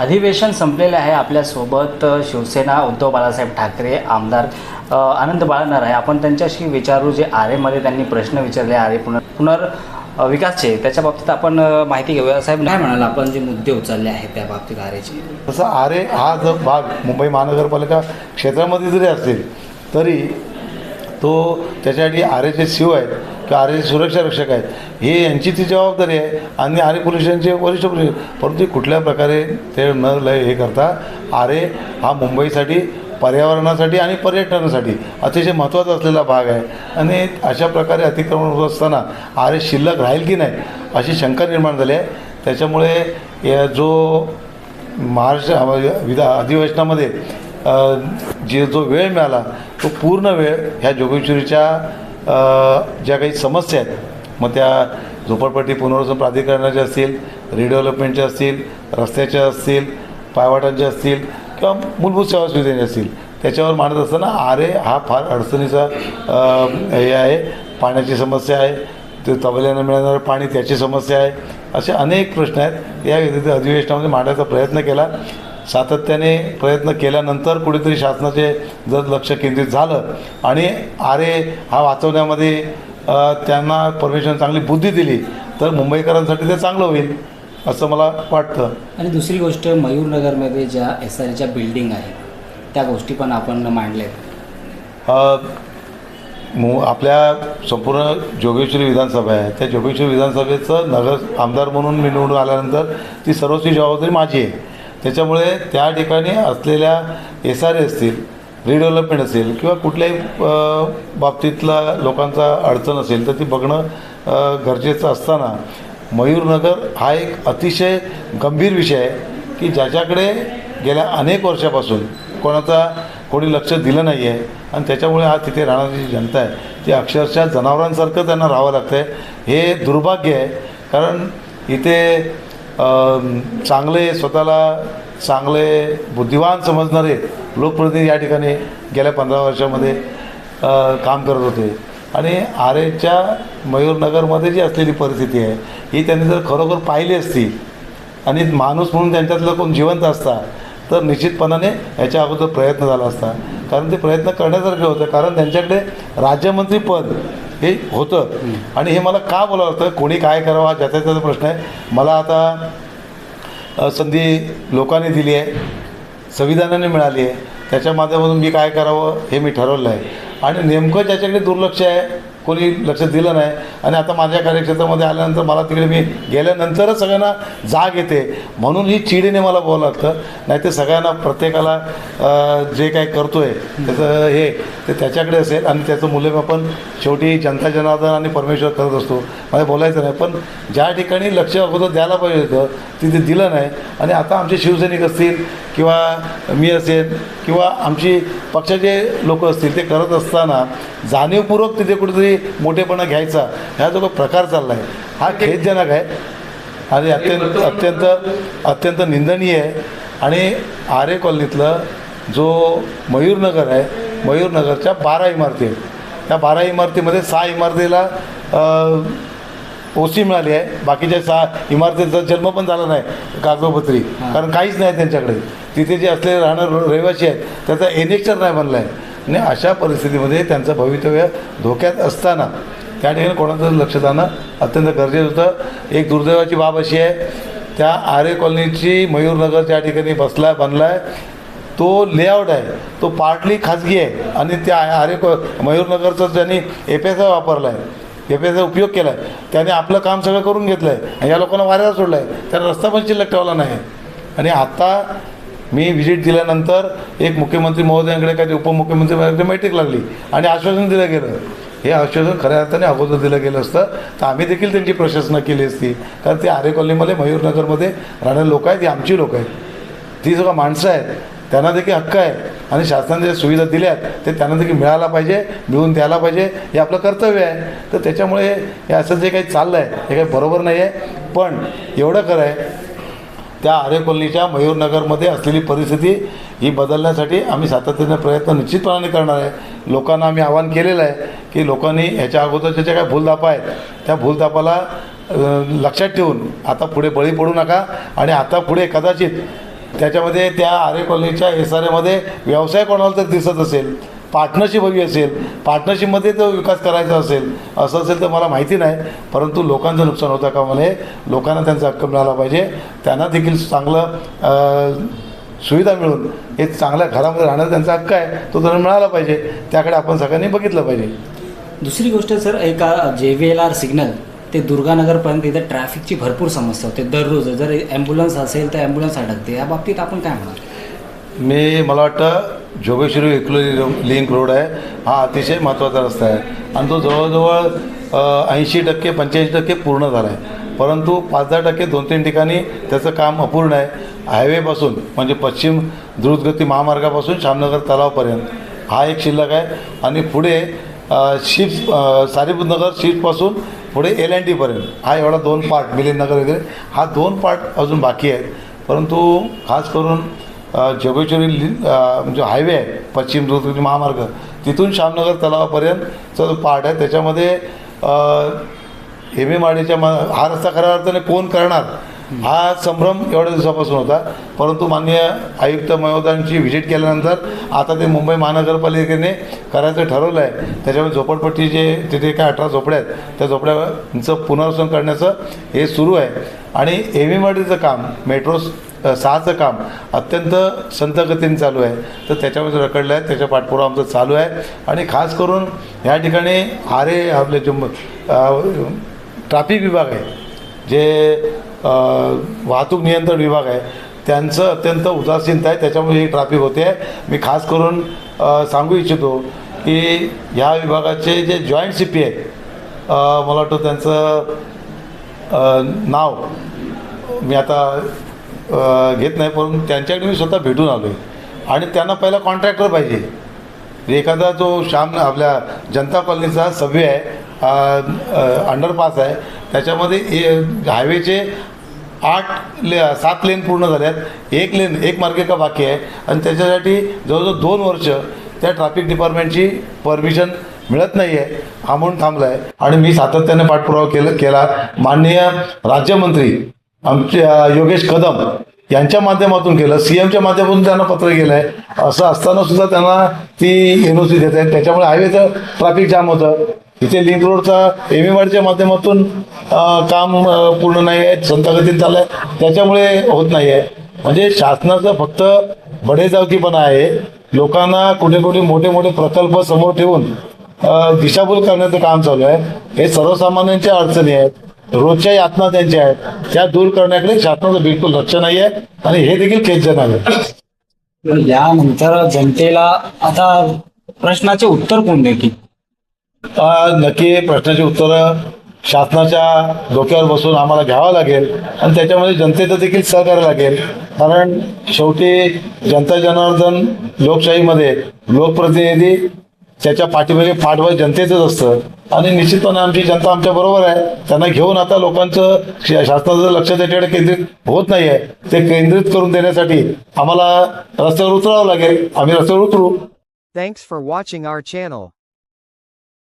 अधिवेशन संपलेलं आहे आपल्यासोबत शिवसेना उद्धव बाळासाहेब ठाकरे आमदार आनंद बाळणार आहे. आपण त्यांच्याशी विचारू जे आरेमध्ये त्यांनी प्रश्न विचारले आरे पुनर पुनर विकासचे. त्याच्या बाबतीत आपण माहिती घेऊया. साहेब नाही म्हणाल आपण? जे मुद्दे उचलले आहेत त्या बाबतीत आरेचे. तसं आरे हा जर भाग मुंबई महानगरपालिका क्षेत्रामध्ये जरी असेल तरी तो त्याच्यासाठी आरेचे शिव आहेत. किंवा आरे सुरक्षा रक्षक आहेत. हे यांची ती जबाबदारी आहे आणि आरे पोलीस स्टेशनचे वरिष्ठ पोलीस परंतु कुठल्या प्रकारे ते न लय हे करता आरे हा मुंबईसाठी पर्यावरणासाठी आणि पर्यटनासाठी अतिशय महत्त्वाचा असलेला भाग आहे. आणि अशा प्रकारे अतिक्रमण होत असताना आरे शिल्लक राहील की नाही अशी शंका निर्माण झाली आहे. त्याच्यामुळे या जो महाराष्ट्र विधा अधिवेशनामध्ये जे जो वेळ मिळाला तो पूर्ण वेळ ह्या जोगेश्वरीच्या ज्या काही समस्या आहेत मग त्या झोपडपट्टी पुनर्वसन प्राधिकरणाच्या असतील रिडेव्हलपमेंटच्या असतील रस्त्याच्या असतील पायवाटांच्या असतील किंवा मूलभूत सेवा सुविधांच्या असतील त्याच्यावर मांडत असताना आरे हा फार अडचणीचा हे आहे. पाण्याची समस्या आहे. ते तबल्यानं मिळणारं पाणी त्याची समस्या आहे. असे अनेक प्रश्न आहेत. या अधिवेशनामध्ये मांडायचा प्रयत्न केला. सातत्याने प्रयत्न केल्यानंतर कुठेतरी शासनाचे जर लक्ष केंद्रित झालं आणि आरे हा वाचवण्यामध्ये त्यांना परमेश्वराने चांगली बुद्धी दिली तर मुंबईकरांसाठी ते चांगलं होईल असं मला वाटतं. आणि दुसरी गोष्ट मयूरनगरमध्ये ज्या एस आर एच्या बिल्डिंग आहेत त्या गोष्टी पण आपण मांडल्यात. अ, मु आपल्या संपूर्ण जोगेश्वरी विधानसभा आहे. त्या जोगेश्वरी विधानसभेचं नगर आमदार म्हणून मी निवडून आल्यानंतर ती सर्वस्वी जबाबदारी माझी आहे. त्याच्यामुळे त्या ठिकाणी असलेल्या एस आर ए असतील रिडेव्हलपमेंट असेल किंवा कुठल्याही बाबतीतला लोकांचा अडचण असेल तर ती बघणं गरजेचं असताना मयूरनगर हा एक अतिशय गंभीर विषय आहे की ज्याच्याकडे गेल्या अनेक वर्षापासून कोणाचा कोणी लक्ष दिलं नाही आहे आणि त्याच्यामुळे आज तिथे राहणारी जी जनता आहे ती अक्षरशः जनावरांसारखं त्यांना राहावं लागतं आहे हे दुर्भाग्य आहे कारण इथे चांगले स्वतःला चांगले बुद्धिवान समजणारे लोकप्रतिनिधी या ठिकाणी गेल्या पंधरा वर्षामध्ये काम करत होते. आणि आरेच्या मयूरनगरमध्ये जी असलेली परिस्थिती आहे ही त्यांनी जर खरोखर पाहिली असती आणि माणूस म्हणून त्यांच्यातलं कोण जिवंत असता तर निश्चितपणाने याच्या अगोदर प्रयत्न झाला असता. कारण ते प्रयत्न करण्यासारखे होतं कारण त्यांच्याकडे राज्यमंत्रीपद हे होतं. आणि हे मला का बोलावं लागतं? कोणी काय करावं? हा ज्याचा त्याचा प्रश्न आहे. मला आता संधी लोकांनी दिली आहे. संविधानाने मिळाली आहे. त्याच्या माध्यमातून मी काय करावं हे मी ठरवलं आहे. आणि नेमकं ज्याच्याकडे दुर्लक्ष आहे कोणी लक्ष दिलं नाही. आणि आता माझ्या कार्यक्षेत्रामध्ये आल्यानंतर मला तिकडे मी गेल्यानंतरच सगळ्यांना जाग येते. म्हणून ही चिडीने मला बोलावं लागतं नाही ते सगळ्यांना प्रत्येकाला जे काय करतो आहे त्याचं हे ते त्याच्याकडे असेल आणि त्याचं मूल्यमापन शेवटी जनता जनार्दन आणि परमेश्वर करत असतो. मला बोलायचं नाही पण ज्या ठिकाणी लक्ष अगोदर द्यायला पाहिजे होतं तिथे दिलं नाही. आणि आता आमचे शिवसैनिक असतील किंवा मी असेल किंवा आमची पक्षाचे लोक असतील ते करत असताना जाणीवपूर्वक तिथे कुठेतरी मोठेपणा घ्यायचा ह्या जो काही प्रकार चालला आहे हा खेदजनक आहे. आणि अत्यंत अत्यंत अत्यंत निंदनीय आहे. आणि आरे कॉलनीतलं जो मयूरनगर आहे मयूरनगरच्या बारा इमारती आहेत. त्या बारा इमारतीमध्ये सहा इमारतीला ओसी मिळाली आहे. बाकीच्या सहा इमारतींचा जन्म पण झाला नाही कागदोपत्री. कारण काहीच नाही त्यांच्याकडे. तिथे जे असलेले राहणार रहिवासी आहेत त्याचा एनेक्चर नाही बनला आहे आणि अशा परिस्थितीमध्ये त्यांचं भवितव्य धोक्यात असताना त्या ठिकाणी कोणाचं लक्ष जाणं अत्यंत गरजेचं होतं. एक दुर्दैवाची बाब अशी आहे त्या आरे कॉलनीची मयूरनगर त्या ठिकाणी बसला बनला आहे तो लेआउट आहे तो पार्टली खाजगी आहे आणि त्या आरे कॉ मयूरनगरचा त्यांनी एफ एस वापरला आहे एफ एस उपयोग केला आहे त्याने आपलं काम सगळं करून घेतलं आहे आणि या लोकांना वाऱ्याला सोडलं आहे त्याला रस्ता पण शिल्लक ठेवला नाही. आणि आता मी व्हिजिट दिल्यानंतर एक मुख्यमंत्री महोदयांकडे काय ते उपमुख्यमंत्री महोदयांकडे मैत्रीक लागली आणि आश्वासन दिलं गेलं. हे आश्वासन खऱ्या अर्थाने अगोदर दिलं गेलं असतं. तर आम्ही देखील त्यांची प्रशासना केली असती. कारण ते आरे कॉलनीमध्ये मयूरनगरमध्ये राहणारे लोक आहेत ती आमची लोक आहेत. ती सगळं माणसं आहेत. त्यांना देखील हक्क आहे. आणि शासनाने ज्या सुविधा दिल्या आहेत ते त्यांना देखील मिळायला पाहिजे मिळून द्यायला पाहिजे हे आपलं कर्तव्य आहे. तर त्याच्यामुळे हे असं जे काही चाललं आहे हे काही बरोबर नाही आहे पण एवढं खरं आहे त्या आरे कॉलनीच्या मयूरनगरमध्ये असलेली परिस्थिती ही बदलण्यासाठी आम्ही सातत्याने प्रयत्न निश्चितपणाने करणार आहे. लोकांना आम्ही आवाहन केलेलं आहे की लोकांनी ह्याच्या अगोदरच्या ज्या काही भूलदापा आहेत त्या भूलदापाला लक्षात ठेवून आता पुढे बळी पडू नका आणि आता पुढे कदाचित त्याच्यामध्ये त्या आरे कॉलनीच्या एस आर एमध्ये व्यवसाय कोणाला तर दिसत असेल पार्टनरशिप हवी असेल पार्टनरशिपमध्ये तो विकास करायचा असेल असं असेल तर मला माहिती नाही परंतु लोकांचं नुकसान होतं का मला लोकांना त्यांचा हक्क मिळाला पाहिजे. त्यांना देखील चांगलं सुविधा मिळून हे चांगल्या घरामध्ये राहण्याचा त्यांचा हक्क आहे तो त्यांना मिळाला पाहिजे. त्याकडे आपण सगळ्यांनी बघितलं पाहिजे. दुसरी गोष्ट सर एका जे व्ही एल आर सिग्नल ते दुर्गानगरपर्यंत इथं ट्रॅफिकची भरपूर समस्या होते दररोज. जर ॲम्ब्युलन्स असेल तर ॲम्ब्युलन्स अडकते. या बाबतीत आपण काय म्हणाल? मी मला वाटतं जोगेश्वरी विक्लोली लिंक रोड आहे. हा अतिशय महत्त्वाचा रस्ता आहे. आणि तो जवळजवळ ऐंशी टक्के पंच्याऐंशी टक्के पूर्ण झाला आहे परंतु पाच दहा टक्के दोन तीन ठिकाणी त्याचं काम अपूर्ण आहे. हायवेपासून म्हणजे पश्चिम द्रुतगती महामार्गापासून श्यामनगर तलावपर्यंत. हा एक शिल्लक आहे. आणि पुढे शिप सारीपुतनगर शिफ्टपासून पुढे एल अँड टीपर्यंत हा एवढा दोन पार्ट मिलिंदनगर वगैरे. हा दोन पार्ट अजून बाकी आहेत. परंतु खास करून जोगेश्वरी लि- म्हणजे हायवे आहे पश्चिम द्रुतगती महामार्ग. तिथून श्यामनगर तलावापर्यंतचा जो पार्ट आहे त्याच्यामध्ये एम एम आडीच्या मा हा रस्ता खऱ्या अर्थाने कोण करणार? हा संभ्रम एवढ्या दिवसापासून होता. परंतु माननीय आयुक्त महोदयांची व्हिजिट केल्यानंतर आता ते मुंबई महानगरपालिकेने करायचं ठरवलं आहे. त्याच्यामुळे झोपडपट्टी जे तिथे काय अठरा झोपड्या आहेत त्या झोपड्यांचं पुनर्वसन करण्याचं हे सुरू आहे. आणि एम एम आर काम मेट्रो सहाचं काम अत्यंत संत गतीने चालू आहे. तर त्याच्यामध्ये रखडलं आहे त्याच्या पाठपुरावा आमचं चालू आहे. आणि खास करून ह्या ठिकाणी आरे आपले जो ट्राफिक विभाग आहे जे वाहतूक नियंत्रण विभाग आहे त्यांचं अत्यंत उदासीनता आहे. त्याच्यामुळे ही ट्राफिक होते. आहे मी खास करून सांगू इच्छितो की ह्या विभागाचे जे जॉईंट सी पी आहेत मला वाटतं त्यांचं नाव मी आता घेत नाही परंतु त्यांच्याकडे मी स्वतः भेटून आलो आहे आणि त्यांना पहिला कॉन्ट्रॅक्टर पाहिजे. एखादा जो श्याम आपल्या जनता कॉलनीचा सभ्य आहे अंडरपास आहे त्याच्यामध्ये ए हायवेचे आठ ले सात लेन पूर्ण झाल्यात. एक लेन एक मार्गिका बाकी आहे? आणि त्याच्यासाठी जवळजवळ दोन वर्ष त्या ट्रॅफिक डिपार्टमेंटची परमिशन मिळत नाही आहे हा म्हणून थांबला आहे आणि मी सातत्याने पाठपुरावा केला केला. माननीय राज्यमंत्री आमच्या योगेश कदम यांच्या माध्यमातून केलं सी एमच्या माध्यमातून त्यांना पत्र गेलं आहे असं असताना सुद्धा त्यांना ती एन ओ सी देत आहेत. त्याच्यामुळे हायवेचं ट्रॅफिक जाम होतं. इथे लिंक रोडचा एम एम आरच्या माध्यमातून काम पूर्ण नाही आहे संतगतीने चाललं आहे त्याच्यामुळे होत नाही आहे म्हणजे शासनाचं फक्त बडेजावकीपणा आहे. लोकांना कुठे कुठे मोठे मोठे प्रकल्प समोर ठेवून दिशाभूल करण्याचं काम चालू आहे. हे सर्वसामान्यांच्या अडचणी आहेत. रोजच्या यातना त्यांच्या आहेत त्या दूर करण्याकडे शासनाचं बिलकुल लक्ष नाही आहे आणि हे देखील खेदजनक आहे यानंतर जनतेला आता प्रश्नाचे उत्तर कोण देतील? नक्की प्रश्नाची उत्तरं शासनाच्या डोक्यावर बसून आम्हाला घ्यावं लागेल आणि त्याच्यामध्ये जनतेचं देखील सहकार्य लागेल. कारण शेवटी जनता जनार्दन लोकशाहीमध्ये लोकप्रतिनिधी त्याच्या पाठीमागे पाठबळ जनतेचंच असतं. आणि निश्चितपणे आमची जनता आमच्या बरोबर आहे. त्यांना घेऊन आता लोकांचं शा- शासनाचं लक्ष त्याच्याकडे केंद्रित होत नाही आहे ते केंद्रित करून देण्यासाठी आम्हाला रस्त्यावर उतरावं लागेल. आम्ही रस्त्यावर उतरू. Thanks for watching our channel